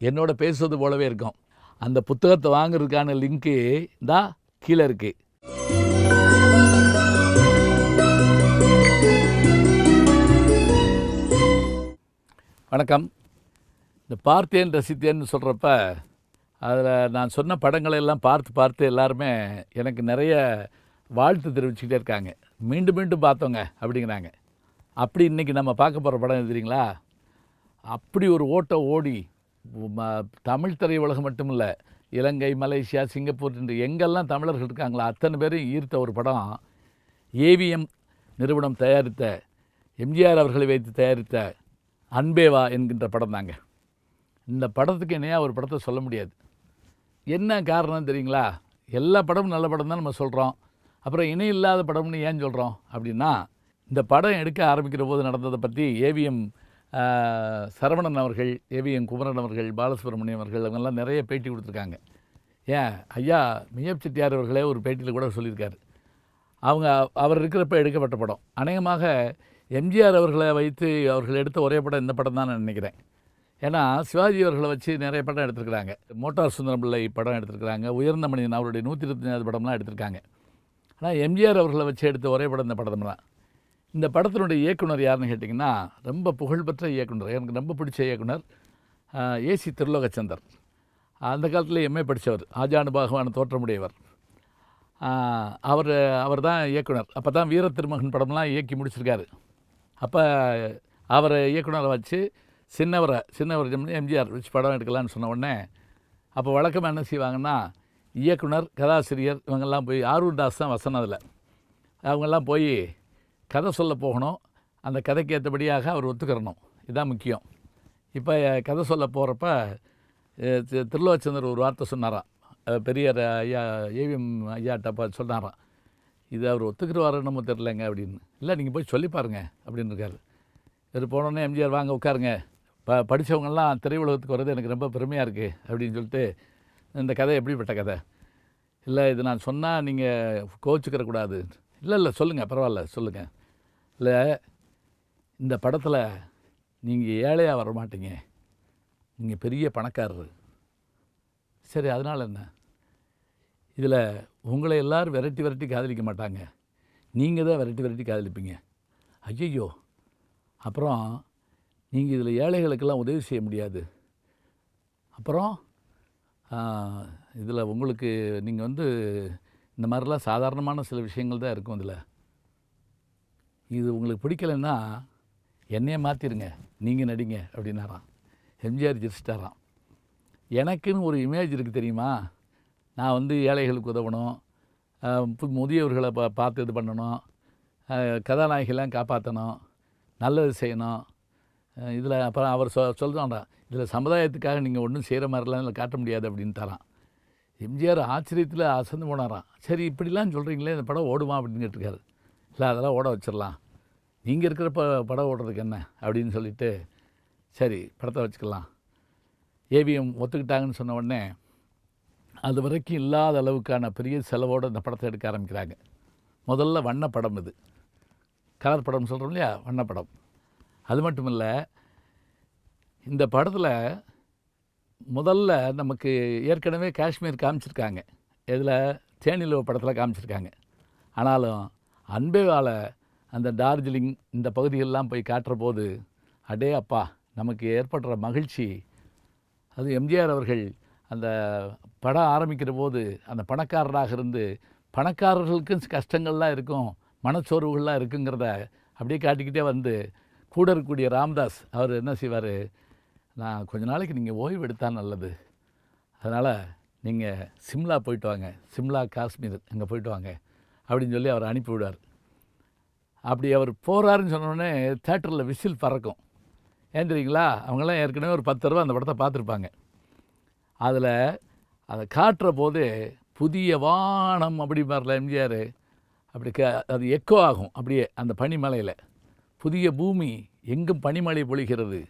என்னோட பேசுவது போலவே இருக்கும். அந்த புத்தகத்தை வாங்குறதுக்கான லிங்க்கு தான் கீழே இருக்குது வணக்கம். இந்த பார்த்தேன் ரசித்தேன்னு சொல்கிறப்ப அதில் நான் சொன்ன படங்களை எல்லாம் பார்த்து பார்த்து எல்லாருமே எனக்கு நிறைய வாழ்த்து தெரிவிச்சுக்கிட்டே இருக்காங்க. மீண்டும் மீண்டும் பார்த்தோங்க அப்படிங்கிறாங்க. அப்படி இன்றைக்கி நம்ம பார்க்க போகிற படம் எதுறீங்களா அப்படி ஒரு ஓட்டம் ஓடி தமிழ் திரையுலகம் மட்டும் இல்லை இலங்கை மலேசியா சிங்கப்பூர் என்று எங்கெல்லாம் தமிழர்கள் இருக்காங்களோ அத்தனை பேரையும் ஈர்த்த ஒரு படம் ஏவிஎம் நிறுவனம் தயாரித்த எம்ஜிஆர் அவர்களை வைத்து தயாரித்த அன்பேவா என்கின்ற படம் தாங்க. இந்த படத்துக்கு இணையாக ஒரு படத்தை சொல்ல முடியாது. என்ன காரணம் தெரியுங்களா? எல்லா படமும் நல்ல படம் தான் நம்ம சொல்கிறோம் அப்புறம் இணை இல்லாத படம்னு ஏன் சொல்கிறோம் அப்படின்னா இந்த படம் எடுக்க ஆரம்பிக்கிற போது நடந்ததை பற்றி ஏவிஎம் சரவணன் அவர்கள் ஏவிஎம் குமரன் அவர்கள் பாலசுப்ரமணியம் அவர்கள் அவங்கெல்லாம் நிறைய பேட்டி கொடுத்துருக்காங்க. ஏன்? ஐயா மியப் செட்டியார் அவர்களே ஒரு பேட்டியில் கூட சொல்லியிருக்காரு. அவங்க அவர் இருக்கிறப்ப எடுக்கப்பட்ட படம். அநேகமாக எம்ஜிஆர் அவர்களை வைத்து அவர்கள் எடுத்த ஒரே படம் இந்த படம் தான் நான் நினைக்கிறேன். ஏன்னா சிவாஜி அவர்களை வச்சு நிறைய படம் எடுத்திருக்கிறாங்க. மோட்டார் சுந்தரம் பிள்ளை படம் எடுத்திருக்கிறாங்க. உயர்ந்த மனிதன் அவருடைய நூற்றி இருபத்தஞ்சாவது படம்லாம் எடுத்திருக்காங்க. ஆனால் எம்ஜிஆர் அவர்களை வச்சு எடுத்த ஒரே படம் இந்த படம் தான் இந்த படத்தினுடைய இயக்குனர் யாருன்னு கேட்டிங்கன்னா ரொம்ப புகழ்பெற்ற இயக்குனர் எனக்கு ரொம்ப பிடிச்ச இயக்குனர் ஏசி திருலோகச்சந்தர். அந்த காலத்தில் எம்ஏ படித்தவர் ஆஜானுபாகவான தோற்றமுடையவர். அவர் அவர் தான் இயக்குனர். அப்போ தான் வீர திருமகன் படம்லாம் இயக்கி முடிச்சிருக்காரு. அப்போ அவரை இயக்குனரை வச்சு சின்னவரை சின்னவர் எம்ஜிஆர் வச்சு படம் எடுக்கலான்னு சொன்ன உடனே அப்போ வழக்கமாக என்ன செய்வாங்கன்னா இயக்குனர் கதாசிரியர் இவங்கெல்லாம் போய் ஆரூர் தாஸ் தான் வசனம் அதில். அவங்கெல்லாம் போய் கதை சொல்ல போகணும். அந்த கதைக்கு ஏற்றபடியாக அவர் ஒத்துக்கிறணும். இதுதான் முக்கியம். இப்போ கதை சொல்ல போகிறப்ப திருலோச்சந்தர் ஒரு வார்த்தை சொன்னாராம். பெரியார் ஐயா ஏவிஎம் ஐயாட்ட அப்போ சொன்னாராம். இது அவர் ஒத்துக்கிறவாரு நம்ம தெரிலங்க அப்படின்னு. இல்லை நீங்கள் போய் சொல்லி பாருங்க அப்படின்னு இருக்கார். இவர் போனோடனே எம்ஜிஆர் வாங்க உட்காருங்க. ப படித்தவங்கெல்லாம் திரையுலகத்துக்கு வர்றது எனக்கு ரொம்ப பெருமையாக இருக்குது அப்படின்னு சொல்லிட்டு இந்த கதை எப்படிப்பட்ட கதை? இல்லை இது நான் சொன்னால் நீங்கள் கோச்சிக்கிறக்கூடாது இல்லை இல்லை சொல்லுங்கள் பரவாயில்ல சொல்லுங்கள் இல்லை இந்த படத்தில் நீங்கள் ஏழையாக வர மாட்டீங்க நீங்கள் பெரிய பணக்காரர். சரி அதனால் என்ன? இதில் உங்களை எல்லோரும் விரட்டி விரட்டி காதலிக்க மாட்டாங்க. நீங்கள் தான் விரட்டி விரட்டி காதலிப்பீங்க. ஐயையோ! அப்புறம் நீங்கள் இதில் ஏழைகளுக்கெல்லாம் உதவி செய்ய முடியாது. அப்புறம் இதில் உங்களுக்கு நீங்கள் வந்து இந்த மாதிரிலாம் சாதாரணமான சில விஷயங்கள் தான் இருக்கும் இதில். இது உங்களுக்கு பிடிக்கலைன்னா என்னையே மாற்றிடுங்க நீங்கள் நடிங்க அப்படின்னாராம். எம்ஜிஆர் ஜெயிச்சிட்டாராம். எனக்குன்னு ஒரு இமேஜ் இருக்குது தெரியுமா? நான் வந்து ஏழைகளுக்கு உதவணும். முதியவர்களை பா பார்த்து இது பண்ணணும். கதாநாயகிலாம் காப்பாற்றணும் நல்லது செய்யணும். இதில் அப்புறம் அவர் சொ சொல்கிறான்டா இதில் சமுதாயத்துக்காக நீங்கள் ஒன்றும் செய்கிற மாதிரிலாம் இதில் காட்ட முடியாது அப்படின்னு தரான் எம்ஜிஆர் ஆச்சரியத்தில் அசந்து போனாராம். சரி இப்படிலாம் சொல்கிறீங்களே இந்த படம் ஓடுமா அப்படின்னு கேட்டிருக்காரு. இல்லை அதெல்லாம் ஓட வச்சிடலாம். நீங்கள் இருக்கிறப்ப படம் ஓடுறதுக்கு என்ன? அப்படின்னு சொல்லிட்டு சரி படத்தை வச்சுக்கலாம். ஏவிஎம் ஒத்துக்கிட்டாங்கன்னு சொன்ன உடனே அது வரைக்கும் இல்லாத அளவுக்கான பெரிய செலவோடு இந்த படத்தை எடுக்க ஆரம்பிக்கிறாங்க. முதல்ல வண்ணப்படம் இது. கலர் படம் சொல்கிறோம் இல்லையா? வண்ணப்படம் அது மட்டும் இல்லை இந்த படத்தில் முதல்ல நமக்கு ஏற்கனவே காஷ்மீர் காமிச்சிருக்காங்க. இதில் தேனிலோ படத்தில் காமிச்சிருக்காங்க. ஆனாலும் அன்பேவால் அந்த டார்ஜிலிங் இந்த பகுதிகளெலாம் போய் காட்டுற போது அடே அப்பா நமக்கு ஏற்படுற மகிழ்ச்சி. அது எம்ஜிஆர் அவர்கள் அந்த படம் ஆரம்பிக்கிற போது அந்த பணக்காரராக இருந்து பணக்காரர்களுக்கும் கஷ்டங்கள்லாம் இருக்கும் மனச்சோர்வுகள்லாம் இருக்குங்கிறத அப்படியே காட்டிக்கிட்டே வந்து கூட இருக்கக்கூடிய ராம்தாஸ் அவர் என்ன செய்வார்? நான் கொஞ்ச நாளைக்கு நீங்கள் ஓய்வு எடுத்தால் நல்லது. அதனால் நீங்கள் சிம்லா போயிட்டு வாங்க. சிம்லா காஷ்மீர் அங்கே போயிட்டு வாங்க. அப்படின்னு சொல்லி அவர் அனுப்பி விடுவார் அப்படி அவர் போகிறாருன்னு சொன்னோடனே தேட்டரில் விசில் பறக்கும். ஏன் தெரியுங்களா? அவங்களாம் ஏற்கனவே ஒரு பத்து ரூபா அந்த படத்தை பார்த்துருப்பாங்க. அதில் அதை காட்டுற போது புதிய வானம் அப்படி மாதிரில எம்ஜிஆர். அப்படி க அது எக்கோ ஆகும் அப்படியே அந்த பனிமலையில். புதிய பூமி எங்கும் பனிமலை பொழிகிறது.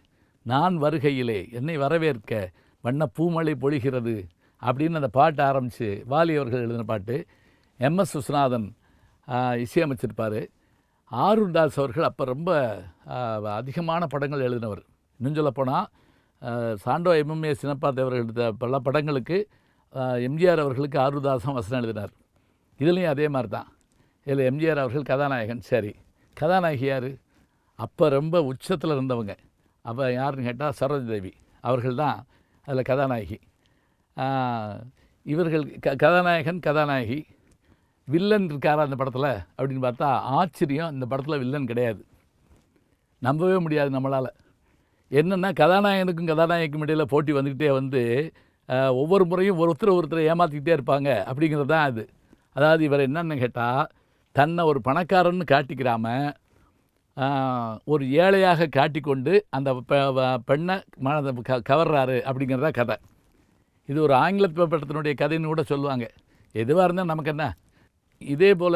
நான் வருகையிலே என்னை வரவேற்க வண்ண பூமலை பொழிகிறது அப்படின்னு அந்த பாட்டு ஆரம்பித்து வாலி அவர்கள் எழுதின பாட்டு எம்எஸ் விஸ்வநாதன் இசையமைச்சிருப்பார். ஆரூர் தாஸ் அவர்கள் அப்போ ரொம்ப அதிகமான படங்கள் எழுதினவர். இன்னும் சொல்லப்போனால் சாண்டோ எம்எம்ஏ சினப்பா தேவர் எடுத்த பல படங்களுக்கு எம்ஜிஆர் அவர்களுக்கு ஆருதாசம் வசனம் எழுதினார். இதுலேயும் அதே மாதிரி தான் இதில் எம்ஜிஆர் அவர்கள் கதாநாயகன். சரி கதாநாயகி யார்? அப்போ ரொம்ப உச்சத்தில் இருந்தவங்க. அப்போ யாருன்னு கேட்டால் சரோஜ தேவி. அவர்கள் தான் அதில் கதாநாயகி. இவர்கள் க கதாநாயகன் கதாநாயகி. வில்லன் இருக்காரா அந்த படத்தில் அப்படின்னு பார்த்தா ஆச்சரியம் இந்த படத்தில் வில்லன் கிடையாது. நம்பவே முடியாது நம்மளால். என்னென்னா கதாநாயகனுக்கும் கதாநாயகிக்கும் இடையில் போட்டி வந்துக்கிட்டே வந்து ஒவ்வொரு முறையும் ஒருத்தர் ஒருத்தரை ஏமாற்றிக்கிட்டே இருப்பாங்க அப்படிங்கிறது தான் அது அதாவது இவர் என்னென்னு கேட்டால் தன்னை ஒரு பணக்காரன்னு காட்டிக்கிறாம ஒரு ஏழையாக காட்டிக்கொண்டு அந்த பெ- பெண்ணை மனதை க கவர்றாரு அப்படிங்கிறதா கதை. இது ஒரு ஆங்கில படத்தினுடைய கதைன்னு கூட சொல்லுவாங்க. எதுவாக இருந்தால் நமக்கு என்ன? இதே போல்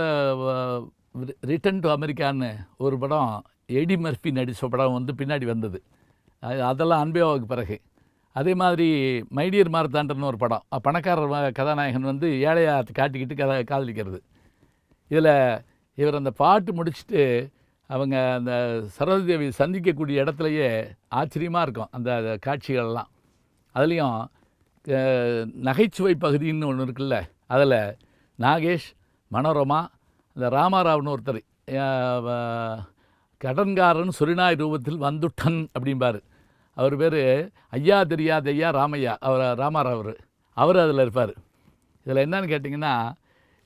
ரிட்டன் டு அமெரிக்கான்னு ஒரு படம் எடி மர்ஃபி நடித்த படம் வந்து பின்னாடி வந்தது. அது- அதெல்லாம் அன்பேவாவுக்கு பிறகு. அதே மாதிரி மைடியர் மார்த்தாண்டர்னு ஒரு படம். பணக்காரர் கதாநாயகன் வந்து ஏழையாக காட்டிக்கிட்டு கதை காதலிக்கிறது. இதில் இவர் அந்த பாட்டு முடிச்சுட்டு அவங்க அந்த சரோஜதேவி சந்திக்கக்கூடிய இடத்துலையே ஆச்சரியமாக இருக்கும் அந்த காட்சிகள்லாம் அதுலேயும் நகைச்சுவை பகுதின்னு ஒன்று இருக்குல்ல அதில் நாகேஷ் மனோரமா இந்த ராமாராவ்னு ஒருத்தர் கடன்காரன் சுரிநாய் ரூபத்தில் வந்துட்டன் அப்படிம்பார். அவர் பேர் ஐயா தெரியாத ஐயா ராமையா அவர் ராமாராவ் அவர். அவர் அதில் இருப்பார். இதில் என்னன்னு கேட்டிங்கன்னா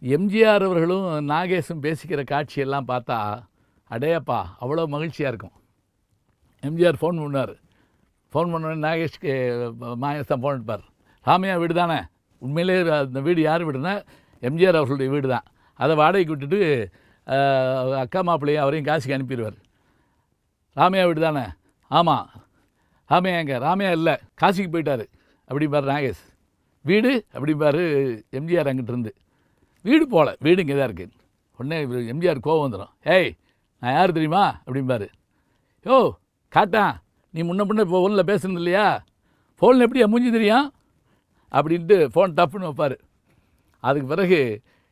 எம்ஜிஆர் அவர்களும் நாகேஷும் பேசிக்கிற காட்சியெல்லாம் பார்த்தா அடையப்பா அவ்வளோ மகிழ்ச்சியாக இருக்கும். எம்ஜிஆர் ஃபோன் பண்ணார். ஃபோன் பண்ணோடனே நாகேஷ்க்கு மாயஸ் தான் ஃபோன் எடுப்பார் ராமையா வீடு தானே? உண்மையிலே அந்த வீடு யார் வீடுனா எம்ஜிஆர் அவர்களுடைய வீடு தான். அதை வாடகைக்கு விட்டுட்டு அக்கா மாப்பிள்ளையும் அவரையும் காசுக்கு அனுப்பிடுவார். ராமையா வீடு தானே? ஆமாம் ராமையா எங்கே? ராமையா இல்லை. காசிக்கு போயிட்டார். அப்படிம்பார் நாகேஷ். வீடு? அப்படிம்பார் எம்ஜிஆர் அங்கிட்டிருந்து வீடு போகல வீடு இங்கே தான் இருக்குது உடனே எம்ஜிஆர் கோவம் வந்துடும் ஏய் நான் யார் தெரியுமா? அப்படிம்பார். யோ காட்டா நீ முன்ன பின்ன இப்போ ஃபோனில் பேசுனது இல்லையா? ஃபோனில் எப்படி என் மூஞ்சி தெரியும்? அப்படின்ட்டு ஃபோன் டப்புன்னு வைப்பார். அதுக்கு பிறகு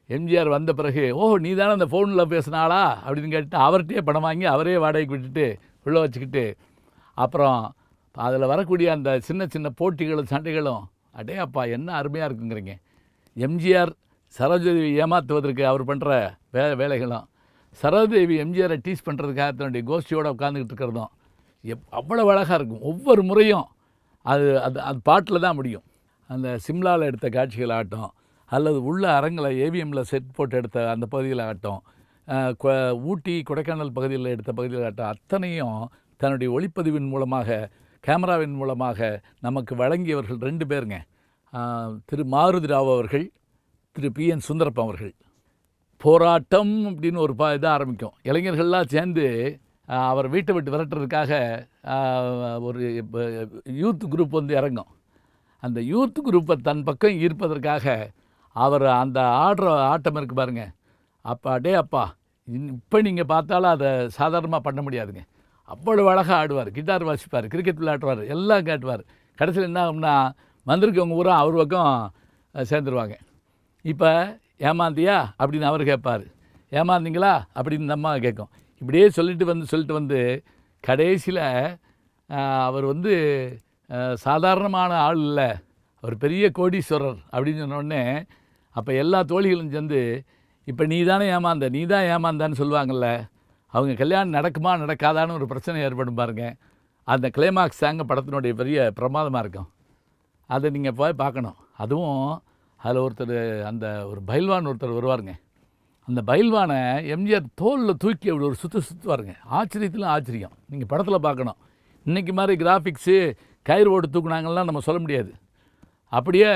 எம்ஜிஆர் வந்த பிறகு ஓ நீ தானே அந்த ஃபோனில் பேசினாளா? அப்படின்னு கேட்டு அவர்கிட்டயே பணம் வாங்கி அவரே வாடகைக்கு விட்டுட்டு உள்ள வச்சுக்கிட்டு அப்புறம் அதில் வரக்கூடிய அந்த சின்ன சின்ன போட்டிகளும் சண்டைகளும் அடே அப்பா என்ன அருமையாக இருக்குங்கிறீங்க. எம்ஜிஆர் சரோஜதேவி ஏமாற்றுவதற்கு அவர் பண்ணுற வே வேலைகளும் சரோஜதேவி எம்ஜிஆரை டீஸ் பண்ணுறதுக்காக தன்னுடைய கோஷ்டியோடு உட்காந்துக்கிட்டு இருக்கிறதும் எப் அவ்வளோ அழகாக இருக்கும். ஒவ்வொரு முறையும் அது அது அது பாட்டில் தான் முடியும். அந்த சிம்லாவில் எடுத்த காட்சிகள் ஆட்டம் அல்லது உள்ள அரங்கில் ஏவிஎம்மில் செட் போட்டு எடுத்த அந்த பகுதியில் ஆகட்டும் கொ- ஊட்டி கொடைக்கானல் பகுதியில் எடுத்த பகுதியில் ஆகட்டும் அத்தனையும் தன்னுடைய ஒளிப்பதிவின் மூலமாக கேமராவின் மூலமாக நமக்கு வழங்கியவர்கள் ரெண்டு பேருங்க. திரு மாருதி ராவ் அவர்கள் திரு பி என் சுந்தரப்பன் அவர்கள். போராட்டம் அப்படின்னு ஒரு பா இதாக ஆரம்பிக்கும். இளைஞர்கள்லாம் சேர்ந்து அவர் வீட்டை விட்டு விரட்டுறதுக்காக ஒரு யூத் குரூப் வந்து இறங்கும். அந்த யூத் குரூப்பை தன் பக்கம் ஈர்ப்பதற்காக அவர் அந்த ஆடுற ஆட்டம் இருக்கு பாருங்கள் அப்போ அடே அப்பா இப்போ நீங்கள் பார்த்தாலும் அதை சாதாரணமாக பண்ண முடியாதுங்க. அவ்வளோ அழகாக ஆடுவார். கிட்டார் வாசிப்பார் கிரிக்கெட் விளையாடுவார் எல்லாம் காட்டுவார். கடைசியில் என்ன ஆகும்னா வந்திருக்கவங்க பூரா அவர் பக்கம் சேர்ந்துருவாங்க. இப்போ ஏமாந்தியா? அப்படின்னு அவர் கேட்பார். ஏமாந்தீங்களா? அப்படின்னு நம்ம அம்மா கேட்கும். இப்படியே சொல்லிட்டு வந்து சொல்லிட்டு வந்து கடைசியில் அவர் வந்து சாதாரணமான ஆள் இல்லை. அவர் பெரிய கோடீஸ்வரர் அப்படின்னு சொன்னோடனே அப்போ எல்லா தோழிகளும் சேர்ந்து இப்போ நீ தானே ஏமாந்த நீ தான் ஏமாந்தான்னு சொல்லுவாங்கள்ல அவங்க கல்யாணம் நடக்குமா நடக்காதான்னு ஒரு பிரச்சனை ஏற்படும் பாருங்க. அந்த கிளைமாக்ஸ் சாங்க படத்தினுடைய பெரிய பிரமாதமாக இருக்கும். அதை நீங்கள் போய் பார்க்கணும். அதுவும் அதில் ஒருத்தர் அந்த ஒரு பைல்வான் ஒருத்தர் வருவாருங்க. அந்த பைல்வானை எம்ஜிஆர் தோலில் தூக்கி அப்படி ஒரு சுற்று சுற்றுவாருங்க ஆச்சரியத்திலும் ஆச்சரியம். நீங்கள் படத்தில் பார்க்கணும். இன்றைக்கி மாதிரி கிராஃபிக்ஸு கயிறு ஓட்டு தூக்குனாங்கலாம் நம்ம சொல்ல முடியாது. அப்படியே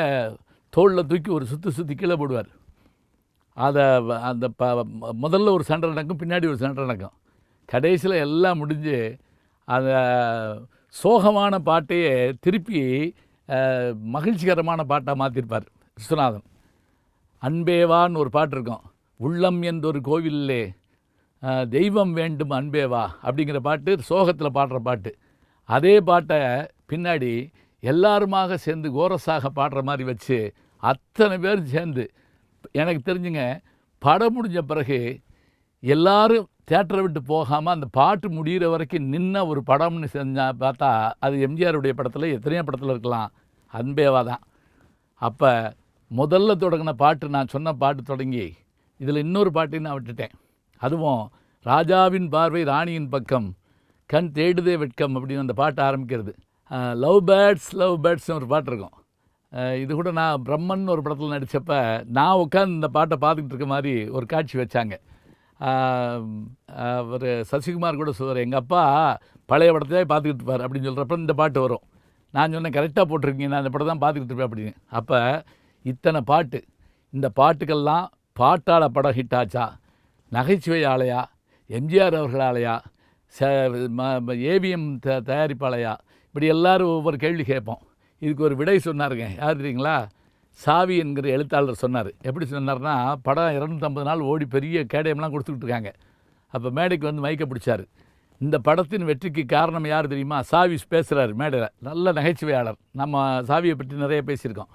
தோளில் தூக்கி ஒரு சுற்றி சுற்றி கீழே போடுவார். அதை அந்த ப முதல்ல ஒரு சண்டை நடக்கும் பின்னாடி ஒரு சண்டை நடக்கும். கடைசியில் எல்லாம் முடிஞ்சு அந்த சோகமான பாட்டையே திருப்பி மகிழ்ச்சிகரமான பாட்டாக மாற்றிருப்பார் விஸ்வநாதன். அன்பேவான்னு ஒரு பாட்டு இருக்கும். உள்ளம் என்றொரு கோவிலே தெய்வம் வேண்டும் அன்பேவா அப்படிங்கிற பாட்டு சோகத்தில் பாடுற பாட்டு. அதே பாட்டை பின்னாடி எல்லாருமாக சேர்ந்து கோரஸாக பாடுற மாதிரி வச்சு அத்தனை பேர் சேர்ந்து எனக்கு தெரிஞ்சுங்க படம் முடிஞ்ச பிறகு எல்லாரும் தேட்டரை விட்டு போகாமல் அந்த பாட்டு முடிகிற வரைக்கும் நின்ன ஒரு படம்னு செஞ்சா பார்த்தா அது எம்ஜிஆருடைய படத்தில் எத்தனையோ படத்தில் இருக்கலாம். அன்பேவா தான் அப்போ முதல்ல தொடங்கின பாட்டு நான் சொன்ன பாட்டு தொடங்கி இதில் இன்னொரு பாட்டையும் நான் விட்டுட்டேன். அதுவும் ராஜாவின் பார்வை ராணியின் பக்கம் கண் தேடுதே வெட்கம் அப்படின்னு அந்த பாட்டு ஆரம்பிக்கிறது. லவ் பேர்ட்ஸ் லவ் பேர்ட்ஸ்னு ஒரு பாட்டு இருக்கும். இது கூட நான் பிரம்மன் ஒரு படத்தில் நடித்தப்ப நான் உட்காந்து இந்த பாட்டை பார்த்துக்கிட்டு இருக்க மாதிரி ஒரு காட்சி வச்சாங்க. அவர் சசிகுமார் கூட சொல்வார் எங்கள் அப்பா பழைய படத்தையே பார்த்துக்கிட்டு இருப்பார் அப்படின்னு சொல்கிறப்ப இந்த பாட்டு வரும். நான் சொன்னேன் கரெக்டாக போட்டிருக்கீங்க நான் இந்த படம் தான் பார்த்துக்கிட்டு இருப்பேன் அப்படின்னு. அப்போ இத்தனை பாட்டு இந்த பாட்டுக்கெல்லாம் பாட்டாள படம் ஹிட் ஆச்சா? நகைச்சுவை ஆலையா எம்ஜிஆர் அவர்களாலையா? ச ஏவிஎம் த தயாரிப்பாளையா இப்படி எல்லாரும் ஒவ்வொரு கேள்வி கேட்போம். இதுக்கு ஒரு விடை சொன்னாருங்க. யார் தெரியுங்களா? சாவி என்கிற எழுத்தாளர் சொன்னார். எப்படி சொன்னார்னா படம் இரநூத்தம்பது நாள் ஓடி பெரிய கேடயம்லாம் கொடுத்துக்கிட்டு இருக்காங்க. அப்போ மேடைக்கு வந்து மைக்க பிடிச்சாரு. இந்த படத்தின் வெற்றிக்கு காரணம் யார் தெரியுமா? சாவி பேசுகிறார் மேடையில். நல்ல நகைச்சுவையாளர். நம்ம சாவியை பற்றி நிறைய பேசியிருக்கோம்.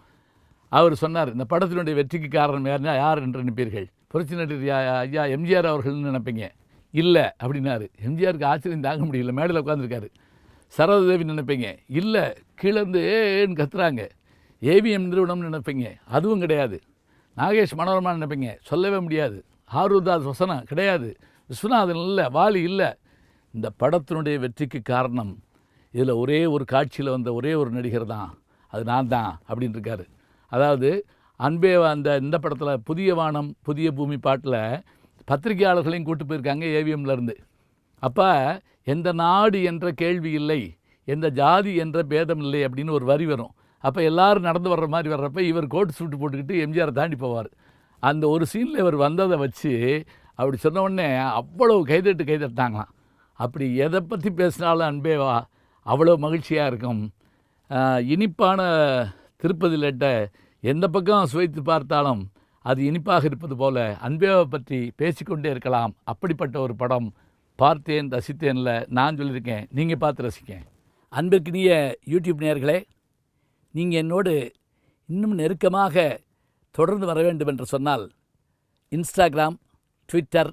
அவர் சொன்னார் இந்த படத்தினுடைய வெற்றிக்கு காரணம் யாருன்னா யார் என்று நினைப்பீர்கள்? புரட்சி நடிகர் ஐயா எம்ஜிஆர் அவர்கள்னு நினைப்பீங்க. இல்லை அப்படின்னாரு. எம்ஜிஆருக்கு ஆச்சரியம் தாங்க முடியல. மேடையில் உட்காந்துருக்காரு சரோதேவி நினைப்பீங்க. இல்லை கீழேருந்து ஏன்னு கத்துறாங்க. ஏவிஎம் நிறுவனம்னு நினைப்பீங்க. அதுவும் கிடையாது. நாகேஷ் மனோரமா நினைப்பீங்க. சொல்லவே முடியாது. ஆரூதாஸ் வசனம் கிடையாது. விஸ்வநாதன் இல்லை வாலி இல்லை. இந்த படத்தினுடைய வெற்றிக்கு காரணம் இதில் ஒரே ஒரு காட்சியில் வந்த ஒரே ஒரு நடிகர் தான். அது நான் தான் அப்படின்னு இருக்காரு. அதாவது அன்பே அந்த இந்த படத்தில் புதிய வானம் புதிய பூமி பாட்டில் பத்திரிகையாளர்களையும் கூட்டு போயிருக்காங்க ஏவிஎம்லேருந்து அப்போ எந்த நாடு என்ற கேள்வி இல்லை எந்த ஜாதி என்ற பேதம் இல்லை அப்படின்னு ஒரு வரி வரும். அப்போ எல்லாரும் நடந்து வர்ற மாதிரி வர்றப்ப இவர் கோட் சூட்டு போட்டுக்கிட்டு எம்ஜிஆர் தாண்டி போவார். அந்த ஒரு சீனில் இவர் வந்ததை வச்சு அப்படி சொன்ன உடனே அவ்வளவு கைதட்டு கைதட்டாங்களாம் அப்படி எதை பற்றி பேசினாலும் அன்பேவா அவ்வளோ மகிழ்ச்சியாக இருக்கும். இனிப்பான திருப்பதி லெட்டை எந்த பக்கம் சுவைத்து பார்த்தாலும் அது இனிப்பாக இருப்பது போல அன்பேவை பற்றி பேசிக்கொண்டே இருக்கலாம். அப்படிப்பட்ட ஒரு படம் பார்த்தேன் ரசித்தேன்ல. நான் சொல்லியிருக்கேன் நீங்கள் பார்த்து ரசிக்கேன் அன்பிற்கினிய யூடியூப் நேயர்களே நீங்கள் என்னோடு இன்னும் நெருக்கமாக தொடர்ந்து வர வேண்டும் என்று சொன்னால் இன்ஸ்டாகிராம் ட்விட்டர்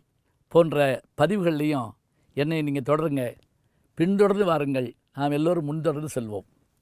போன்ற பதிவுகள்லேயும் என்னை நீங்கள் தொடருங்க. பின்தொடர்ந்து வாருங்கள். நாம் எல்லோரும் முன்தொடர்ந்து செல்வோம்.